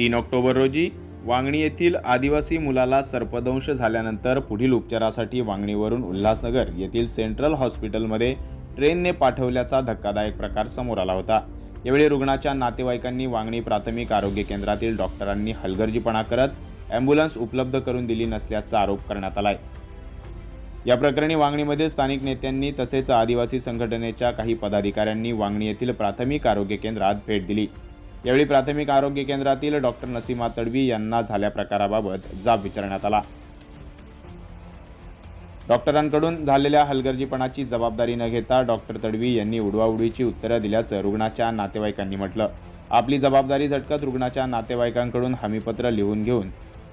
तीन ऑक्टोबर रोजी वांगणी येथील आदिवासी मुलाला सर्पदंश झाल्यानंतर पुढील उपचारासाठी वांगणीवरून उल्हासनगर येथील सेंट्रल हॉस्पिटलमध्ये ट्रेनने पाठवल्याचा धक्कादायक प्रकार समोर आला होता. यावेळी रुग्णाच्या नातेवाईकांनी वांगणी प्राथमिक आरोग्य केंद्रातील डॉक्टरांनी हलगर्जीपणा करत ॲम्ब्युलन्स उपलब्ध करून दिली नसल्याचा आरोप करण्यात आलाय. या प्रकरणी वांगणीमध्ये स्थानिक नेत्यांनी तसेच आदिवासी संघटनेच्या काही पदाधिकाऱ्यांनी वांगणी येथील प्राथमिक आरोग्य केंद्रात भेट दिली. यावेळी प्राथमिक आरोग्य केंद्रातील डॉक्टर नसीमा तडवी यांना झाल्या प्रकाराबाबत जाब विचारण्यात आला. डॉक्टरांकडून झालेल्या हलगर्जीपणाची जबाबदारी न घेता डॉक्टर तडवी यांनी उडवाउडवीची उत्तरं दिल्याचं रुग्णाच्या नातेवाईकांनी म्हटलं. आपली जबाबदारी झटकत रुग्णाच्या नातेवाईकांकडून हमीपत्र लिहून घेऊन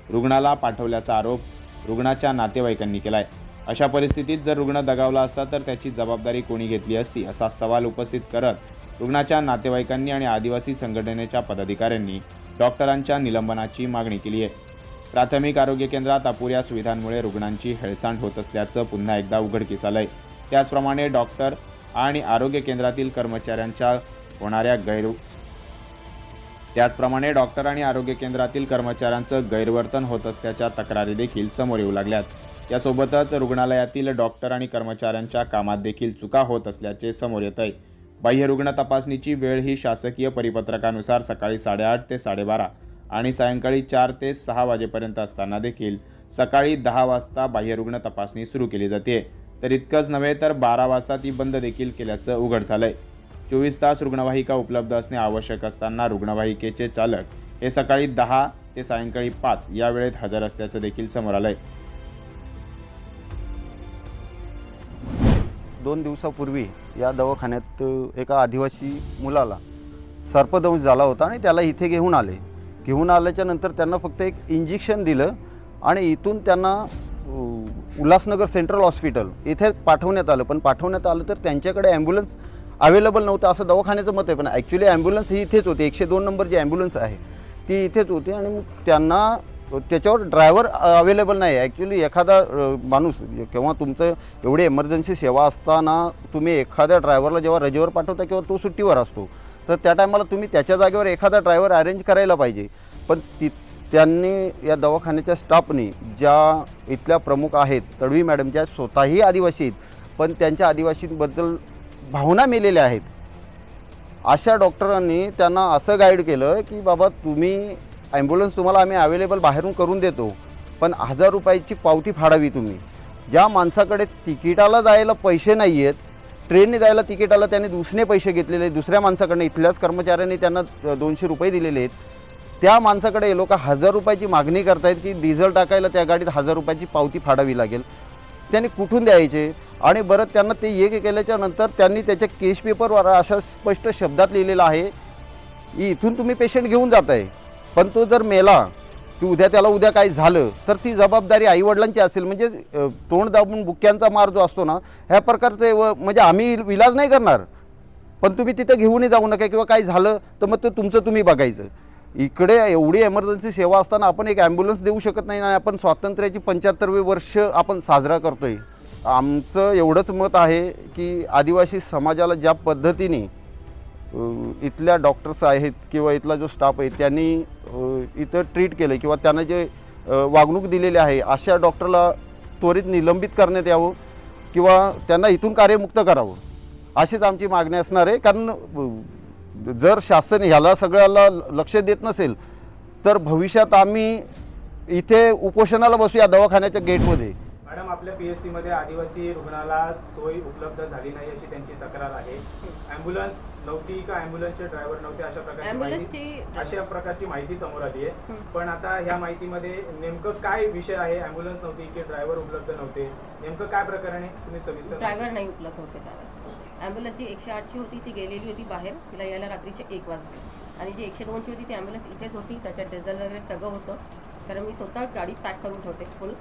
रुग्णाला पाठवल्याचा आरोप रुग्णाच्या नातेवाईकांनी केलाय. अशा परिस्थितीत जर रुग्ण दगावला असता तर त्याची जबाबदारी कोणी घेतली असती असा सवाल उपस्थित करत रुग्णाच्या नातेवाईकांनी आणि आदिवासी संघटनेच्या पदाधिकाऱ्यांनी डॉक्टरांच्या निलंबनाची मागणी केली आहे. प्राथमिक आरोग्य केंद्रात अपुऱ्या सुविधांमुळे रुग्णांची हेळसांड होत असल्याचं पुन्हा एकदा उघडकीस आलंय. त्याचप्रमाणे डॉक्टर आणि आरोग्य केंद्रातील कर्मचाऱ्यांच्या होणाऱ्या गैर त्याचप्रमाणे डॉक्टर आणि आरोग्य केंद्रातील कर्मचाऱ्यांचं गैरवर्तन होत असल्याच्या तक्रारी देखील समोर येऊ लागल्यात. यासोबतच रुग्णालयातील डॉक्टर आणि कर्मचाऱ्यांच्या कामात देखील चुका होत असल्याचे समोर येत आहे बाह्यरुग्ण तपासणीची वेळ ही शासकीय परिपत्रकानुसार सकाळी साडेआठ ते साडेबारा आणि सायंकाळी चार ते सहा वाजेपर्यंत असताना देखील सकाळी दहा वाजता बाह्यरुग्ण तपासणी सुरू केली जाते. तर इतकंच नव्हे तर बारा वाजता ती बंद देखील केल्याचं उघड झालंय. चोवीस तास रुग्णवाहिका उपलब्ध असणे आवश्यक असताना रुग्णवाहिकेचे चालक हे सकाळी दहा ते सायंकाळी पाच या वेळेत हजर असल्याचं देखील समोर आलंय. दोन दिवसापूर्वी या दवाखान्यात एका आदिवासी मुलाला सर्पदंश झाला होता आणि त्याला इथे घेऊन आले. घेऊन आल्याच्यानंतर त्यांना फक्त एक इंजेक्शन दिलं आणि इथून त्यांना उल्हासनगर सेंट्रल हॉस्पिटल इथे पाठवण्यात आलं. पण पाठवण्यात आलं तर त्यांच्याकडे ॲम्ब्युलन्स अवेलेबल नव्हतं. असं दवाखान्याचं मत आहे. पण ॲक्च्युली ॲम्ब्युलन्स ही इथेच होती. एकशे दोन नंबर जी ॲम्ब्युलन्स आहे ती इथेच होती आणि मग त्यांना त्याच्यावर ड्रायव्हर अवेलेबल नाही. ॲक्च्युली एखादा माणूस किंवा तुमचं एवढी एमर्जन्सी सेवा असताना तुम्ही एखाद्या ड्रायव्हरला जेव्हा रजेवर पाठवता किंवा तो सुट्टीवर असतो तर त्या टायमाला तुम्ही त्याच्या जागेवर एखादा ड्रायव्हर अरेंज करायला पाहिजे. पण ती त्यांनी या दवाखान्याच्या स्टाफनी ज्या इथल्या प्रमुख आहेत तडवी मॅडम ज्या स्वतःही आदिवासी आहेत पण त्यांच्या आदिवासींबद्दल भावना मेलेल्या आहेत अशा डॉक्टरांनी त्यांना असं गाईड केलं की बाबा तुम्ही ॲम्ब्युलन्स तुम्हाला आम्ही अवेलेबल बाहेरून करून देतो. पण हजार रुपयाची पावती फाडावी तुम्ही. ज्या माणसाकडे तिकिटाला जायला पैसे नाही आहेत ट्रेनने जायला तिकिटाला त्याने दुसरे पैसे घेतलेले आहेत दुसऱ्या माणसाकडनं इथल्याच कर्मचाऱ्यांनी त्यांना दोनशे रुपये दिलेले आहेत. त्या माणसाकडे लोक हजार रुपयाची मागणी करतायत की डिझेल टाकायला त्या गाडीत हजार रुपयाची पावती फाडावी लागेल. त्यांनी कुठून द्यायचे? आणि बरं त्यांना ते एक केल्याच्यानंतर त्यांनी त्याच्या केस पेपरवर अशा स्पष्ट शब्दात लिहिलेलं आहे की इथून तुम्ही पेशंट घेऊन जात आहे पण तो जर मेला की उद्या त्याला उद्या काही झालं तर ती जबाबदारी आईवडिलांची असेल. म्हणजे तोंड दाबून बुक्क्यांचा मार जो असतो ना ह्या प्रकारचे व म्हणजे आम्ही इलाज नाही करणार. पण तुम्ही तिथं घेऊनही जाऊ नका किंवा काही झालं तर मग ते तुमचं तुम्ही बघायचं. इकडे एवढी एमर्जन्सी सेवा असताना आपण एक ॲम्ब्युलन्स देऊ शकत नाही आणि आपण स्वातंत्र्याची पंच्याहत्तरवे वर्ष आपण साजरा करतोय. आमचं एवढंच मत आहे की आदिवासी समाजाला ज्या पद्धतीने इथल्या डॉक्टर्स आहेत किंवा इथला जो स्टाफ आहे त्यांनी इथं ट्रीट केलं किंवा त्यांना जे वागणूक दिलेली आहे अशा डॉक्टरला त्वरित निलंबित करण्यात यावं किंवा त्यांना इथून कार्यमुक्त करावं अशीच आमची मागणी असणार आहे. कारण जर शासन ह्याला सगळ्याला लक्ष देत नसेल तर भविष्यात आम्ही इथे उपोषणाला बसूया दवाखान्याच्या गेटमध्ये मॅडम आपल्या पी एस सीमध्ये आदिवासी रुग्णाला सोय उपलब्ध झाली नाही अशी त्यांची तक्रार आहे. ॲम्ब्युलन्स नव्हती का? ॲम्ब्युलन्सचे ड्रायव्हर नव्हते अशा प्रकारची माहिती? अशा प्रकारची माहिती समोर आली आहे. पण आता ह्या माहितीमध्ये नेमकं काय विषय आहे? ॲम्ब्युलन्स नव्हती की ड्रायव्हर उपलब्ध नव्हते? नेमकं काय प्रकरण आहे? तुम्ही सविस्तर ड्रायव्हर नाही उपलब्ध होते त्यावेळेस. ॲम्ब्युलन्स जी एकशे आठची होती ती गेलेली होती बाहेर. तिला यायला रात्रीचे एक वाजले. आणि जी एकशे दोनची होती ती ॲम्ब्युलन्स इथेच होती. त्याच्यात डिझेल वगैरे सगळं होतं. कारण मी स्वतः गाडी पॅक करून ठेवते फुल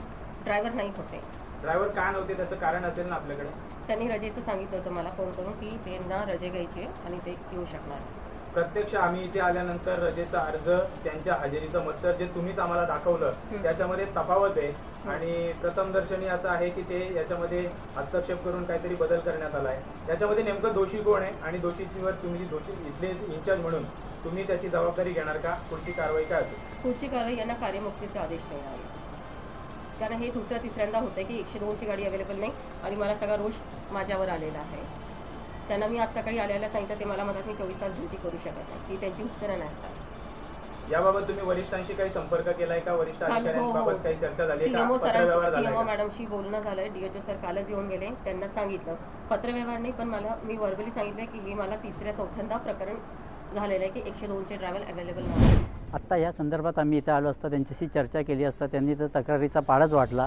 ड्रायव्हर नाही होते. ड्रायव्हर का नव्हते? त्याचं कारण असेल ना आपल्याकडे. त्यांनी रजेचं सांगितलं होतं मला फोन करून की त्यांना रजे घ्यायची आहे आणि ते येऊ शकणार. प्रत्यक्ष आम्ही इथे आल्यानंतर रजेचा अर्ज त्यांच्या हजेरीचं मस्तर जे तुम्हीच आम्हाला दाखवलं हं. त्याच्यामध्ये तफावत आहे. आणि प्रथम दर्शनी असं आहे की ते याच्यामध्ये हस्तक्षेप करून काहीतरी बदल करण्यात आला आहे. याच्यामध्ये नेमकं दोषी कोण आहे? आणि दोषीवर तुम्ही दोषी इथले इंचार्ज म्हणून तुम्ही त्याची जबाबदारी घेणार का? पुढची कारवाई काय असेल? पुढची कारवाई यांना कार्यमुक्तीचा आदेश देणार आहे. कारण हे दुसऱ्या तिसऱ्यांदा होतं की एकशे दोनची गाडी अवेलेबल नाही आणि मला सगळा रोष माझ्यावर आलेला आहे. त्यांना मी आज सकाळी आल्याला सांगितलं ते मला म्हणतात मी चोवीस तास ड्युटी करू शकत नाही. की त्यांची उत्तरं नसतात. याबाबत तुम्ही वरिष्ठांशी काही संपर्क केलाय का? वरिष्ठ काल अधिकाऱ्यांबाबत काही चर्चा झाली आहे का? डीएमओ पत्रव्यवहार सरांशी झालाय डीएमओ का? मॅडमशी बोलणं झालं डीएचओ सर कालच येऊन गेले. त्यांना सांगितलं. पत्रव्यवहार नाही पण मला मी वर्बली सांगितलं की हे मला तिसऱ्या चौथ्यांदा प्रकरण झालेलं आहे की एकशे दोनचे ट्रॅव्हल अवेलेबल नाही. आत्ता ह्या संदर्भात आम्ही इथं आलो असता त्यांच्याशी चर्चा केली असता त्यांनी तर तक्रारीचा पाडच वाटला.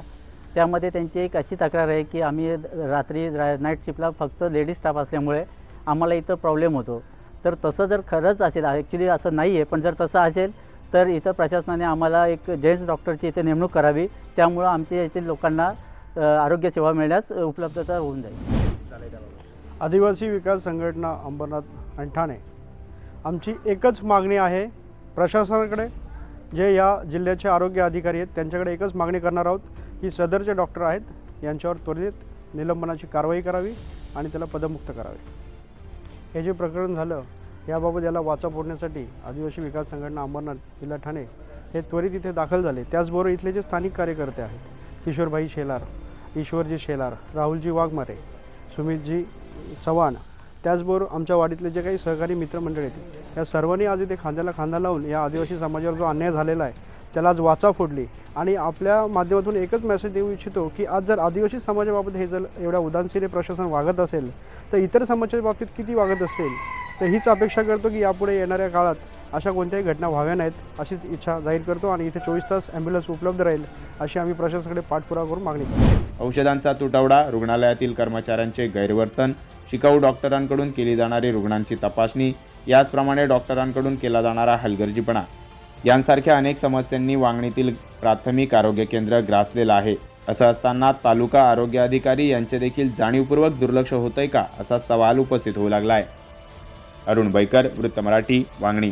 त्यामध्ये त्यांची एक अशी तक्रार आहे की आम्ही रात्री नाईट शिफ्टला फक्त लेडीज स्टाफ असल्यामुळे आम्हाला इथं प्रॉब्लेम होतो. तर तसं जर खरंच असेल ॲक्च्युली असं नाही आहे पण जर तसं असेल तर इथं प्रशासनाने आम्हाला एक जेंट्स डॉक्टरची इथे नेमणूक करावी. त्यामुळं आमच्या येथील लोकांना आरोग्यसेवा मिळण्यास उपलब्धता होऊन जाईल. आदिवासी विकास संघटना अंबरनाथ आणि ठाणे. आमची एकच मागणी आहे प्रशासनाकडे जे या जिल्ह्याचे आरोग्य अधिकारी आहेत त्यांच्याकडे एकच मागणी करणार आहोत की सदरचे डॉक्टर आहेत यांच्यावर त्वरित निलंबनाची कारवाई करावी आणि त्याला पदमुक्त करावे. हे जे प्रकरण झालं याबाबत याला वाचा फोडण्यासाठी आदिवासी विकास संघटना अंबरनाथ जिल्हा ठाणे हे त्वरित इथे दाखल झाले. त्याचबरोबर इथले जे स्थानिक कार्यकर्ते आहेत किशोरभाई शेलार ईश्वरजी शेलार राहुलजी वाघमारे सुमितजी चव्हाण त्याचबरोबर आमच्या वाडीतले जे काही सहकारी मित्रमंडळ आहेत या सर्वांनी आज इथे खांद्याला खांदा लावून या आदिवासी समाजावर जो अन्याय झालेला आहे त्याला आज वाचा फोडली. आणि आपल्या माध्यमातून एकच मेसेज देऊ इच्छितो की आज जर आदिवासी समाजाबाबत हे जर एवढ्या उदासीने प्रशासन वागत असेल तर इतर समाजाच्या बाबतीत किती वागत असेल? तर हीच अपेक्षा करतो की यापुढे येणाऱ्या काळात अशा कोणत्याही घटना व्हाव्या नाहीत अशीच इच्छा जाहीर करतो आणि इथे चोवीस तास ॲम्ब्युलन्स उपलब्ध राहील अशी आम्ही प्रशासनाकडे पाठपुरावा करून मागणी करतो. औषधांचा तुटवडा रुग्णालयातील कर्मचाऱ्यांचे गैरवर्तन शिकाऊ डॉक्टरांकडून केली जाणारी रुग्णांची तपासणी याचप्रमाणे डॉक्टरांकडून केला जाणारा हलगर्जीपणा. यांसारख्या अनेक समस्यांनी वांगणीतील प्राथमिक आरोग्य केंद्र ग्रासलेलं आहे. असं असताना तालुका आरोग्य अधिकारी यांचे देखील जाणीवपूर्वक दुर्लक्ष होतंय का असा सवाल उपस्थित होऊ लागला आहे अरुण बैकर वृत्त मराठी वांगणी.